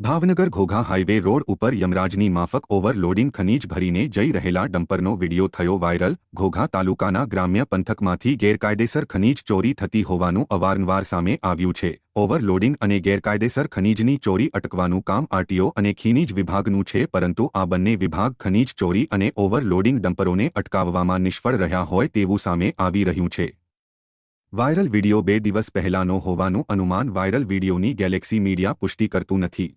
Bhavnagar Ghogha highway road ઉપર યમરાજની માફક overloading ખનીજ ભરીને જઈ રહેલા ડમ્પરનો વિડિયો થયો વાયરલ. ઘોઘા તાલુકાના ગ્રામ્ય પંથકમાંથી ગેરકાયદેસર ખનીજ ચોરી થતી હોવાનું અવારનવાર સામે આવ્યું છે. ઓવરલોડિંગ અને ગેરકાયદેસર ખનીજની ચોરી અટકવાનું કામ આરટીઓ અને ખનીજ વિભાગનું છે, પરંતુ આ બંને વિભાગ ખનીજ ચોરી અને ઓવરલોડિંગ ડમ્પરોને અટકાવવામાં નિષ્ફળ રહ્યા હોય તેવું સામે આવી રહ્યું છે. વાયરલ વિડિયો બે દિવસ પહેલાનો હોવાનું અનુમાન વાયરલ વિડિયોની ગેલેક્સી મીડિયા પુષ્ટિ કરતું નથી.